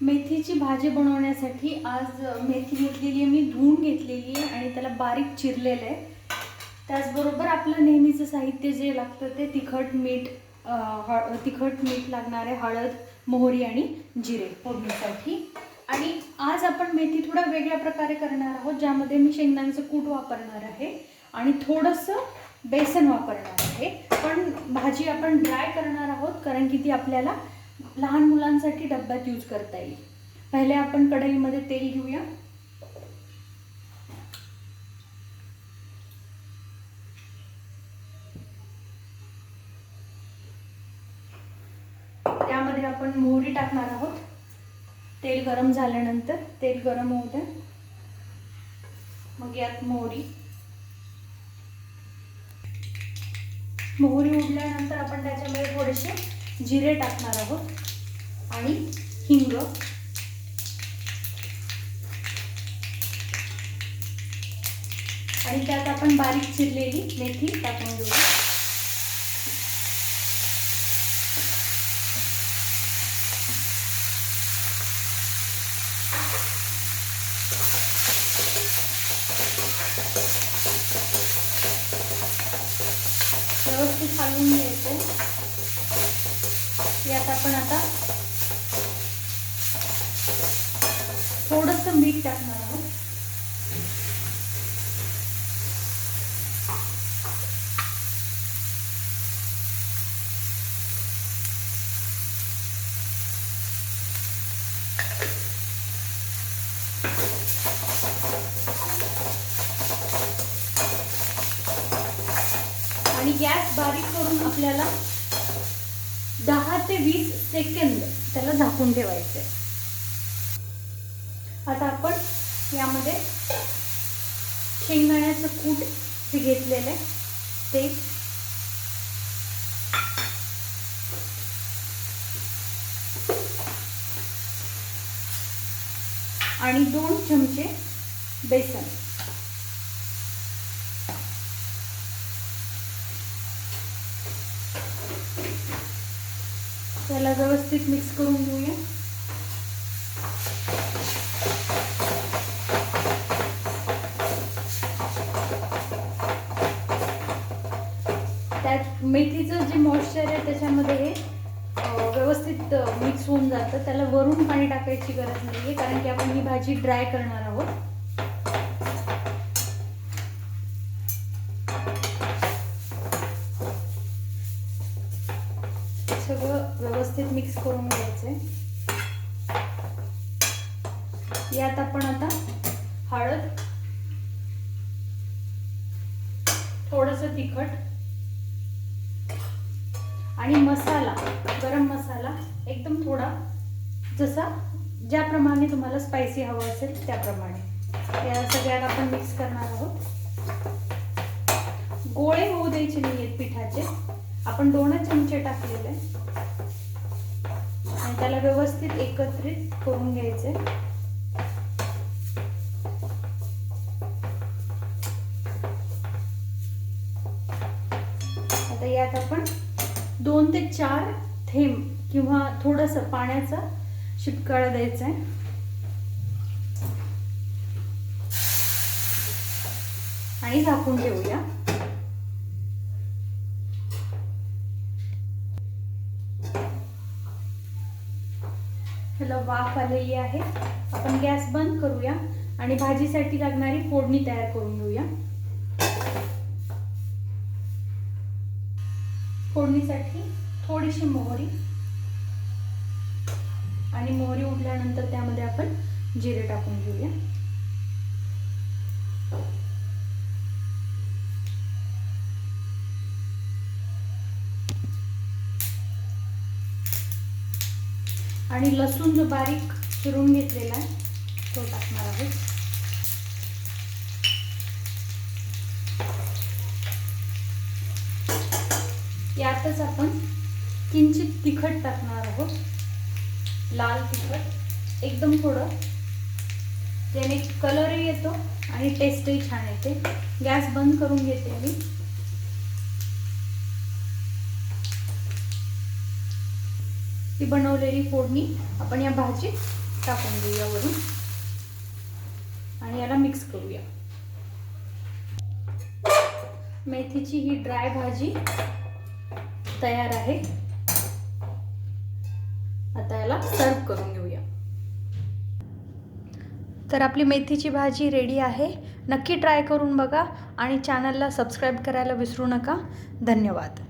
मेथीची भाजी बनवण्यासाठी आज मेथी घेतलेली आहे मी धुवून घेतलेली आहे आणि त्याला बारीक चिरलेलं आहे. त्याचबरोबर आपलं नेहमीचं साहित्य जे लागतं ते तिखट मीठ हळ तिखट मीठ लागणार आहे हळद मोहरी आणि जिरे फोडणीसाठी. आणि आज आपण मेथी थोडा वेगळ्या प्रकारे करणार आहोत ज्यामध्ये मी शेंगदाण्याचं कूट वापरणार आहे आणि थोडंसं बेसन वापरणार आहे. पण भाजी आपण ड्राय करणार आहोत कारण की ती आपल्याला लहान मुलांसाठी डब्यात यूज करता येईल. पहिले आपण कढईमध्ये तेल घेऊया. त्यामध्ये आपण मोहरी टाकणार आहोत. तेल गरम झाल्यानंतर तेल गरम होऊ द्या. मग यात मोहरी. मोहरी उडल्यानंतर आपण त्याच्यामध्ये थोडेसे जिरे टाकणार आहोत. आणि हिंग. आणि त्यात आपण बारीक चिरलेली मेथी टाकून घेऊया व्यवस्थित हलवून घ्यायचं. यात आपण आता थोडंसं मीठ टाकणार आहोत. आणि गॅस बारीक करून आपल्याला दहा ते वीस सेकंद त्याला झाकून ठेवायचे. आहे आपण यामध्ये शेंगदाण्याचं कूट जे घेतलेलं आहे. ते आणि दोन चमचे बेसन. त्याला व्यवस्थित मिक्स करून घेऊया. त्यात मेथीचं जे मॉइश्चर आहे त्याच्यामध्ये हे व्यवस्थित मिक्स होऊन जातं. त्याला वरून पाणी टाकायची गरज नाही आहे कारण की आपण ही भाजी ड्राय करणार आहोत. सगळं व्यवस्थित मिक्स करून घ्यायचंय. यात आपण आता हळद थोडस तिखट आणि मसाला गरम मसाला एकदम थोडा जसा ज्याप्रमाणे तुम्हाला स्पायसी हवं असेल त्याप्रमाणे. या सगळ्याला आपण मिक्स करणार आहोत. गोळे होऊ द्यायचे नाही आहेत पिठाचे. आपण दोनच चमचे टाकलेले. आणि त्याला व्यवस्थित एकत्रित करून घ्यायचे. आता यात आपण दोन ते चार थेंब किंवा थोडस पाण्याचा शिपकाळा द्यायचा आहे आणि झाकून ठेवूया. ह्याला वाफ आलेली आहे. आपण गॅस बंद करूया आणि भाजीसाठी लागणारी फोडणी तयार करून घेऊया. फोडणीसाठी थोडीशी मोहरी. आणि मोहरी उठल्यानंतर त्यामध्ये आपण जिरे टाकून घेऊया. आणि लसूण जो बारीक चिरून घेतलेला आहे तो टाकणार आहोत. त्यातच आपण किंचित तिखट टाकणार आहोत. लाल तिखट. एकदम थोडं. ज्याने कलरही येतो आणि टेस्टही छान येते. गॅस बंद करून घेते मी. ती बनवलेली फोडणी आपण या भाजीत टाकून देऊया वरून. आणि याला मिक्स करूया. मेथीची ही ड्राय भाजी तयार आहे. आता याला सर्व करून घेऊया. तर आपली मेथीची भाजी रेडी आहे. नक्की ट्राय करून बघा आणि चॅनलला सबस्क्राईब करायला विसरू नका. धन्यवाद.